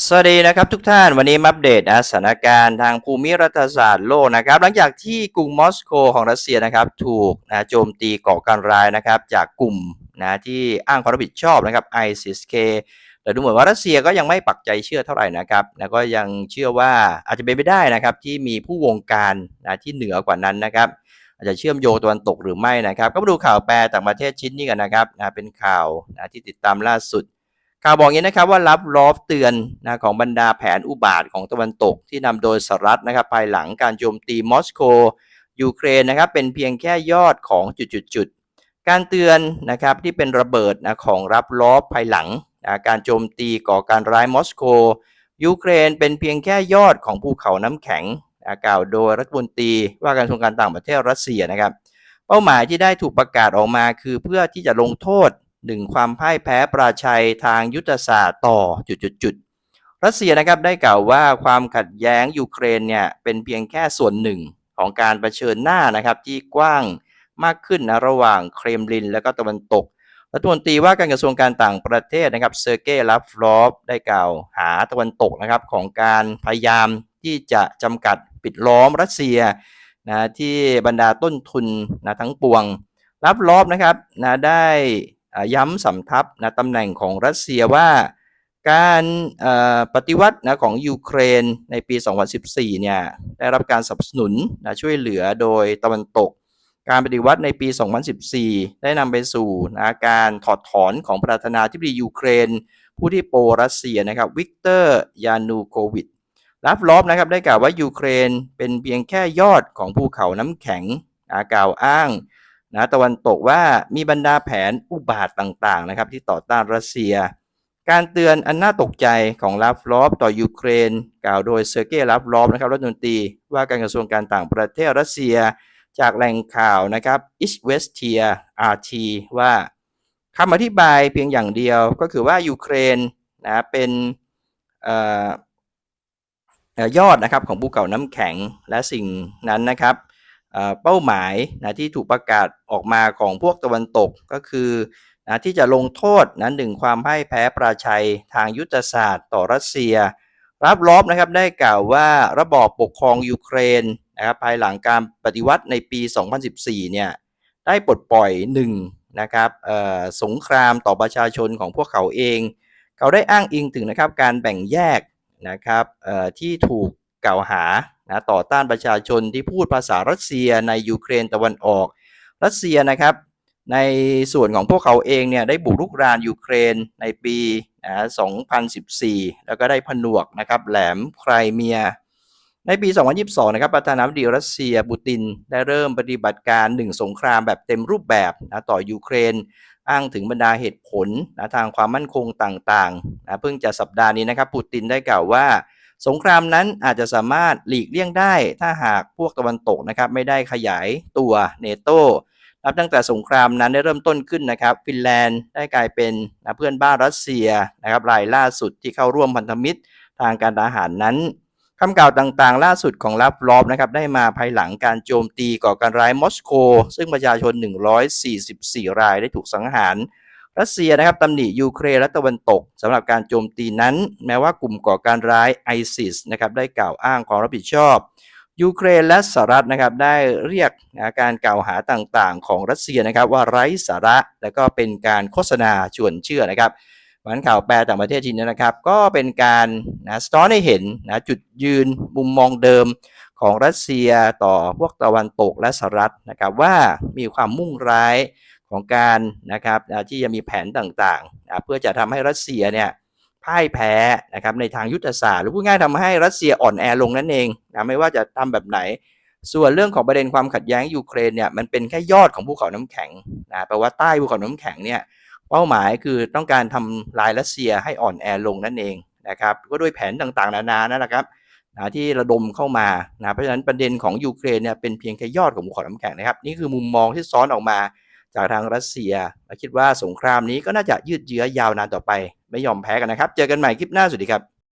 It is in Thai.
สวัสดีนะครับทุกท่านวันนี้มาอัปเดตนะสถานการณ์ทางภูมิรัฐศาสตร์โลกนะครับ หลังจากที่กรุงมอสโกของรัสเซียนะครับ ถูกนะโจมตีก่อการร้ายนะครับ จากกลุ่มนะที่อ้างความรับผิดชอบนะครับ ISIS-K แต่ดูเหมือนว่ารัสเซียก็ยังไม่ปักใจเชื่อเท่าไหร่นะครับแล้วก็ยังเชื่อว่าอาจจะเป็นไปได้นะครับ ที่มีผู้วงการนะที่เหนือกว่านั้นนะครับ อาจจะเชื่อมโยงตะวันตกหรือไม่นะครับ ก็มาดูข่าวแปลต่างประเทศชิ้นนี้กันนะครับนะเป็นข่าวนะที่ติดตามล่าสุด ข่าวบอกอย่างนี้นะครับว่ารับลอฟเตือนนะของบรรดาแผนอุบาทของตะวันตกที่นำโดยสหรัฐนะครับภายหลังการโจมตีมอสโกยูเครนนะครับเป็นเพียงแค่ยอดของจุดๆการเตือนนะครับที่เป็นระเบิดนะของรับลอฟภายหลังนะการโจมตีก่อการร้ายมอสโกยูเครนเป็นเพียงแค่ยอดของภูเขาน้ำแข็งนะกล่าวโดยรัฐมนตรีว่าการกระทรวงการต่างประเทศรัสเซียนะครับ เป้าหมายที่ได้ถูกประกาศออกมาคือเพื่อที่จะลงโทษ หนึ่งความพ่ายแพ้ปราชัยทางยุทธศาสตร์ต่อจุดๆรัสเซียนะครับได้กล่าวว่าความขัดแย้งยูเครนเนี่ยเป็นเพียงแค่ส่วนหนึ่งของการเผชิญหน้านะครับที่กว้างมากขึ้นนะระหว่างเครมลินและก็ตะวันตกรัฐมนตรีว่าการกระทรวงการต่างประเทศนะครับเซอร์เกย์ลัฟลอฟได้กล่าวหาตะวันตกนะครับของการพยายามที่จะจำกัดปิดล้อมรัสเซียนะที่บรรดาต้นทุนนะทั้งปวงรับลอบนะครับนะได้ ย้ำสำทับนะตำแหน่งของรัสเซียว่าการปฏิวัตินะของยูเครนในปี 2014 เนี่ยได้รับการสนับสนุนนะช่วยเหลือโดยตะวันตก การปฏิวัติในปี 2014 ได้นำไปสู่นะการถอดถอนของประธานาธิบดียูเครน ผู้ที่โปรรัสเซียนะครับวิกเตอร์ยานูโควิดรับลอบนะครับได้กล่าวว่ายูเครนเป็นเพียงแค่ยอดของภูเขาน้ำแข็งนะกล่าวอ้าง นะตะวันตกว่ามีบรรดาแผนอุบาทต่างๆนะครับที่ต่อต้านรัสเซีย การเตือนอันน่าตกใจของลาฟลอฟต่อยูเครน กล่าวโดยเซอร์เกย์ลาฟลอฟนะครับรัฐมนตรีว่าการกระทรวงการต่างประเทศรัสเซีย จากแหล่งข่าวนะครับอิชเวสเทียอาร์ทีว่าคำอธิบายเพียงอย่างเดียวก็คือว่ายูเครนนะเป็นออยอดนะครับของภูเขาน้ำแข็งและสิ่งนั้นนะครับ เป้าหมายนะที่ถูกประกาศออกมาของพวกตะวันตกก็คือนะที่จะลงโทษนะหนึ่งความพ่ายแพ้ปราชัยทางยุทธศาสตร์ต่อรัสเซีย รับลอบนะครับได้กล่าวว่าระบอบปกครองยูเครนนะครับภายหลังการปฏิวัติในปี 2014 เนี่ยได้ปลดปล่อยหนึ่งนะครับสงครามต่อประชาชนของพวกเขาเอง เขาได้อ้างอิงถึงนะครับการแบ่งแยกนะครับที่ถูก กล่าวหานะต่อต้านประชาชนที่พูดภาษารัสเซียในยูเครนตะวันออก รัสเซียนะครับในส่วนของพวกเขาเองเนี่ยได้บุกรุกรานยูเครนในปีนะ2014 แล้วก็ได้ผนวกนะครับแหลมไครเมีย ในปี 2022 นะครับประธานาธิบดีรัสเซียปูติน ได้เริ่มปฏิบัติการหนึ่งสงครามแบบเต็มรูปแบบนะต่อยูเครน อ้างถึงบรรดาเหตุผลนะทางความมั่นคงต่างๆนะเพิ่งจะสัปดาห์นี้นะครับปูตินได้กล่าวว่า สงครามนั้นอาจจะสามารถหลีกเลี่ยงได้ถ้าหากพวกตะวันตกนะครับไม่ได้ขยายตัวเนโตนับตั้งแต่สงครามนั้นได้เริ่มต้นขึ้นนะครับฟินแลนด์ได้กลายเป็นนเพื่อนบ้านรัสเซียนะครับรายล่าสุดที่เข้าร่วมพันธมิตรทางการทหารนั้นคำกล่าวต่างๆ ล่าสุดของลัฟลอฟนะครับได้มาภายหลังการโจมตีก่อการร้ายมอสโก ซึ่งประชาชน 144 รายได้ถูกสังหาร รัสเซียนะครับตำหนิยูเครนและตะวันตกสำหรับการโจมตีนั้น แม้ว่ากลุ่มก่อการร้ายไอซิสนะครับได้กล่าวอ้างความรับผิดชอบยูเครนและสหรัฐนะครับได้เรียกนะการกล่าวหาต่างๆ ของรัสเซียนะครับว่าไร้สาระและก็เป็นการโฆษณาชวนเชื่อนะครับวันข่าวแปลต่างประเทศจีนนนะครับ ก็เป็นการนะสะท้อนให้เห็นนะจุดยืนมุมมองเดิมของรัสเซียต่อพวกตะวันตกและสหรัฐนะครับว่ามีความมุ่งร้าย ของการนะครับที่จะมีแผนต่างๆ เพื่อจะทำให้รัสเซียเนี่ยพ่ายแพ้นะครับในทางยุทธศาสตร์หรือพูดง่ายๆทำให้รัสเซียอ่อนแอลงนั่นเองนะไม่ว่าจะทำแบบไหน ส่วนเรื่องของประเด็นความขัดแย้งยูเครนเนี่ยมันเป็นแค่ยอดของภูเขาน้ำแข็งนะแปลว่าใต้ภูเขาน้ำแข็งเนี่ยเป้าหมายคือต้องการทำลายรัสเซียให้อ่อนแอลงนั่นเองนะครับก็ด้วยแผนต่างๆ นานานั่นแหละครับนะที่ระดมเข้ามานะเพราะฉะนั้นประเด็นของยูเครนเนี่ยเป็นเพียงแค่ยอดของภูเขาน้ำแข็งนะครับนี่คือมุมมองที่ซ้อนออกมา จากทางรัสเซียและคิดว่าสงครามนี้ก็น่าจะยืดเยื้อยาวนานต่อไป ไม่ยอมแพ้กันนะครับ เจอกันใหม่คลิปหน้าสวัสดีครับ